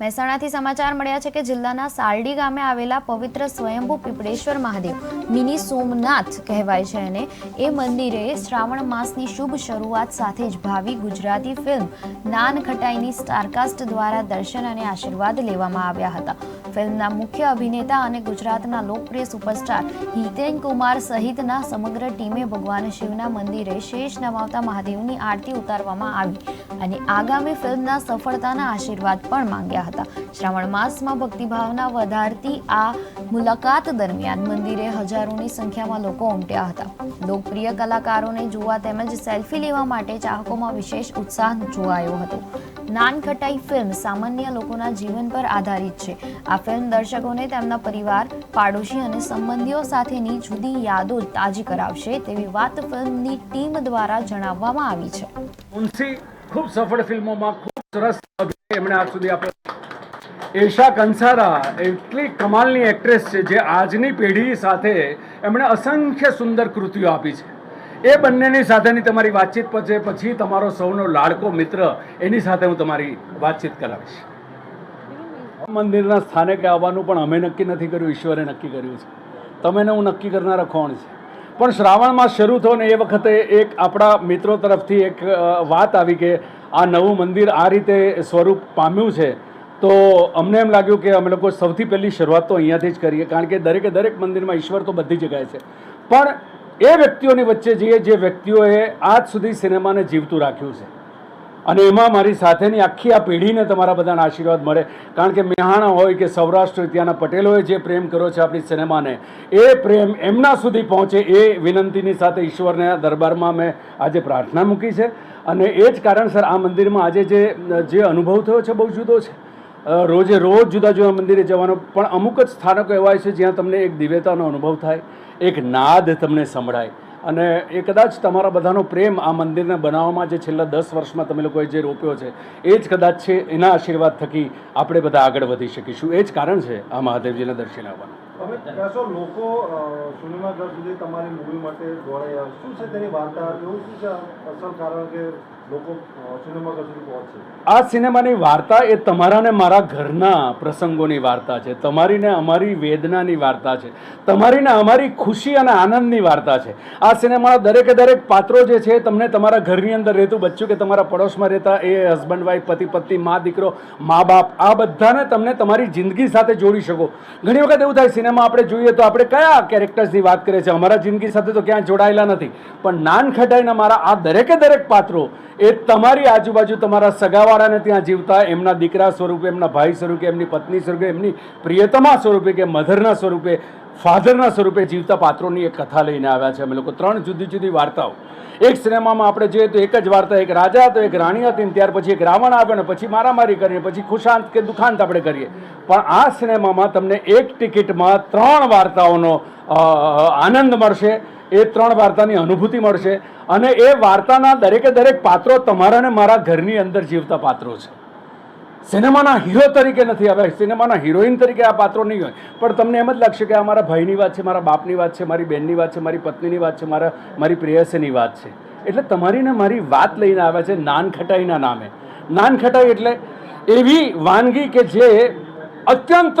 મહેસાણાથી સમાચાર મળ્યા છે કે જિલ્લાના સાલડી ગામે આવેલા પવિત્ર સ્વયંભૂ પીપળેશ્વર મહાદેવ મિની સોમનાથ કહેવાય છે અને એ મંદિરે શ્રાવણ માસની શુભ શરૂઆત સાથે જ ભાવિ ગુજરાતી ફિલ્મ નાન ખટાઈની સ્ટારકાસ્ટ દ્વારા દર્શન અને આશીર્વાદ લેવામાં આવ્યા હતા. ફિલ્મના મુખ્ય અભિનેતા અને ગુજરાતના લોકપ્રિય સુપરસ્ટાર હિતેન કુમાર સહિતના સમગ્ર ટીમે ભગવાન શિવના મંદિરે શેષ નમાવતા મહાદેવની આરતી ઉતારવામાં આવી અને આગામી ફિલ્મના સફળતાના આશીર્વાદ પણ માંગ્યા હતા. શ્રાવણ માસમાં ભક્તિભાવના વધારતી આ મુલાકાત દરમિયાન મંદિરે હજારોની સંખ્યામાં લોકો ઉમટ્યા હતા. લોકપ્રિય કલાકારોને જોવા તેમજ સેલ્ફી લેવા માટે ચાહકોમાં વિશેષ ઉત્સાહ જોવાયો હતો. નાન ખટાઈ ફિલ્મ સામાન્ય લોકોના જીવન પર આધારિત છે. આ ફિલ્મ દર્શકોને તેમના પરિવાર, પાડોશી અને સંબંધીઓ સાથેની જુદી યાદો તાજી કરાવશે તેવી વાત ફિલ્મની ટીમ દ્વારા જણાવવામાં આવી છે. મુનશી ખૂબ સફળ ફિલ્મોમાં ખૂબ સરસ એમણે આજ સુધી આપ્યો એશા કંસારા એટલી કમાલની એક્ટ્રેસ છે, જે આજની પેઢી સાથે એમણે અસંખ્ય સુંદર કૃતિઓ આપી છે. એ બંનેની સાથેની તમારી વાતચીત પછી પછી તમારો સૌનો લાડકો મિત્ર એની સાથે હું તમારી વાતચીત કરાવીશ. મંદિરના સ્થાને કે આવવાનું પણ અમે નક્કી નથી કર્યું, ઈશ્વરે નક્કી કર્યું છે. તમે હું નક્કી કરનાર કોણ છે? પણ શ્રાવણમાં શરૂ થયો ને એ વખતે એક આપણા મિત્રો તરફથી એક વાત આવી કે આ નવું મંદિર આ રીતે સ્વરૂપ પામ્યું છે. તો અમને એમ લાગ્યું કે અમે લોકો સૌથી પહેલી શરૂઆત તો અહીંયાથી જ કરીએ, કારણ કે દરેકે દરેક મંદિરમાં ઈશ્વર તો બધી જગ્યાએ છે. પણ એ વ્યક્તિઓની વચ્ચે જઈએ, જે વ્યક્તિઓએ આજ સુધી સિનેમાને જીવતું રાખ્યું છે. અને એમાં મારી સાથેની આખી આ પેઢીને તમારા બધાના આશીર્વાદ મળે. કારણ કે મેહાણા હોય કે સૌરાષ્ટ્ર, ત્યાંના પટેલોએ જે પ્રેમ કર્યો છે આપણી સિનેમાને, એ પ્રેમ એમના સુધી પહોંચે એ વિનંતીની સાથે ઈશ્વરના દરબારમાં મેં આજે પ્રાર્થના મૂકી છે. અને એ જ કારણસર આ મંદિરમાં આજે જે જે અનુભવ થયો છે, બહુ જુદો છે. રોજે રોજ જુદા જુદા મંદિરે જવાનો. પણ અમુક જ સ્થાનકો એવા છે જ્યાં તમને એક દિવ્યતાનો અનુભવ થાય, એક નાદ તમને સંભળાય. અને એ કદાચ તમારા બધાનો પ્રેમ આ મંદિરને બનાવવામાં જે છેલ્લા દસ વર્ષમાં તમે લોકોએ જે રોપ્યો છે, એ જ કદાચ છે, એના આશીર્વાદ થકી આપણે બધા આગળ વધી શકીશું. એ જ કારણ છે આ મહાદેવજીને દર્શન આવવાનું. લોકો આ સિનેમાની વાર્તા એ તમારા ને મારા ઘરના પ્રસંગોની વાર્તા છે. તમારી ને અમારી વેદનાની વાર્તા છે. તમારી ને અમારી ખુશી અને આનંદની વાર્તા છે. આ સિનેમાના દરેકે દરેક પાત્રો જે છે, તમને તમારા ઘરની અંદર રહેતું બચ્ચું કે તમારા પડોશમાં રહેતા એ હસબન્ડ વાઈફ પતિ, પત્ની, મા, દીકરો, મા, બાપ, આ બધાને તમને તમારી જિંદગી સાથે જોડી શકો. ઘણી વખત એવું થાય, સિનેમા આપણે જોઈએ તો આપણે કયા કેરેક્ટર્સની વાત કરીએ છીએ અમારા જિંદગી સાથે તો ક્યાંય જોડાયેલા નથી. પણ નાન ખટાઈના મારા આ દરેકે દરેક પાત્રો એ તમારી આજુબાજુ તમારા સગાવાળાને ત્યાં જીવતા, એમના દીકરા સ્વરૂપે, એમના ભાઈ સ્વરૂપે, એમની પત્ની સ્વરૂપે, એમની પ્રિયતમા સ્વરૂપે કે મધરના સ્વરૂપે, ફાધરના સ્વરૂપે જીવતા પાત્રોની એક કથા લઈને આવ્યા છે. અમે લોકો ત્રણ જુદી જુદી વાર્તાઓ. એક સિનેમામાં આપણે જોઈએ તો એક જ વાર્તા, એક રાજા હતો, એક રાણી હતી ને ત્યાર પછી એક રાવણ આવ્યો ને પછી મારામારી કરીએ, પછી ખુશાંત કે દુખાંત આપણે કરીએ. પણ આ સિનેમામાં તમને એક ટિકિટમાં ત્રણ વાર્તાઓનો આનંદ મળશે. એ ત્રણ વાર્તાની અનુભૂતિ મળશે અને એ વાર્તાના દરેકે દરેક પાત્રો તમારા ને મારા ઘરની અંદર જીવતા પાત્રો છે. સિનેમાના હીરો તરીકે નથી આવ્યા, સિનેમાના હિરોઈન તરીકે આ પાત્રો નહીં હોય. પણ તમને એમ જ લાગશે કે આ મારા ભાઈની વાત છે, મારા બાપની વાત છે, મારી બહેનની વાત છે, મારી પત્નીની વાત છે, મારા, મારી પ્રેયસીની વાત છે. એટલે તમારીને મારી વાત લઈને આવ્યા છે નાનખટાઈના નામે. નાનખટાઈ એટલે એવી વાનગી કે જે અત્યંત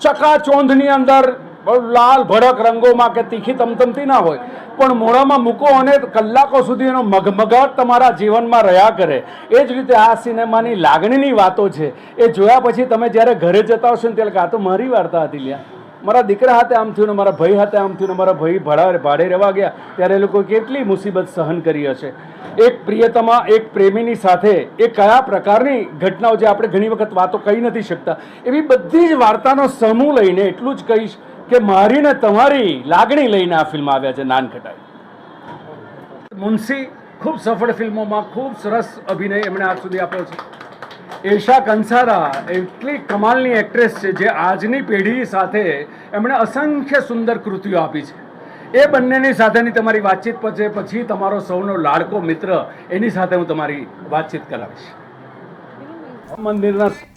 ચકાચોંધની અંદર લાલ ભડક રંગોમાં કે તીખી તમતમતી ના હોય. પણ મોઢામાં મૂકો અને કલાકો સુધી એનો મગમગાટ તમારા જીવનમાં રહ્યા કરે. એ જ રીતે આ સિનેમાની લાગણીની વાતો છે. એ જોયા પછી તમે જ્યારે ઘરે જતા હશો ને ત્યારે કે તો મારી વાર્તા હતી લ્યા. મારા દીકરા હાથે આમ થયું ને મારા ભાઈ હાથે આમ થયું ને મારા ભાઈ ભાડા ભાડે રહેવા ગયા, ત્યારે એ લોકો કેટલી મુસીબત સહન કરી હશે. એક પ્રિયતમા, એક પ્રેમીની સાથે એ કયા પ્રકારની ઘટનાઓ જે આપણે ઘણી વખત વાતો કહી નથી શકતા. એવી બધી જ વાર્તાનો સમૂહ લઈને એટલું જ કહીશ કે મારી ને તમારી લાગણી લઈને આ ફિલ્મ આવ્યા છે નાન ખટાઈ મુનશી ખૂબ સફળ ફિલ્મોમાં ખૂબ સરસ અભિનય એમણે આજ સુધી આપ્યો છે. એશા કંસારા એટલી કમાલની એક્ટ્રેસ છે જે આજની પેઢી સાથે એમણે અસંખ્ય સુંદર કૃતિઓ આપી છે. એ બંનેની સાથેની તમારી વાતચીત પછી પછી તમારો સૌનો લાડકો મિત્ર એની સાથે હું તમારી વાતચીત કરાવીશ. મંદિરના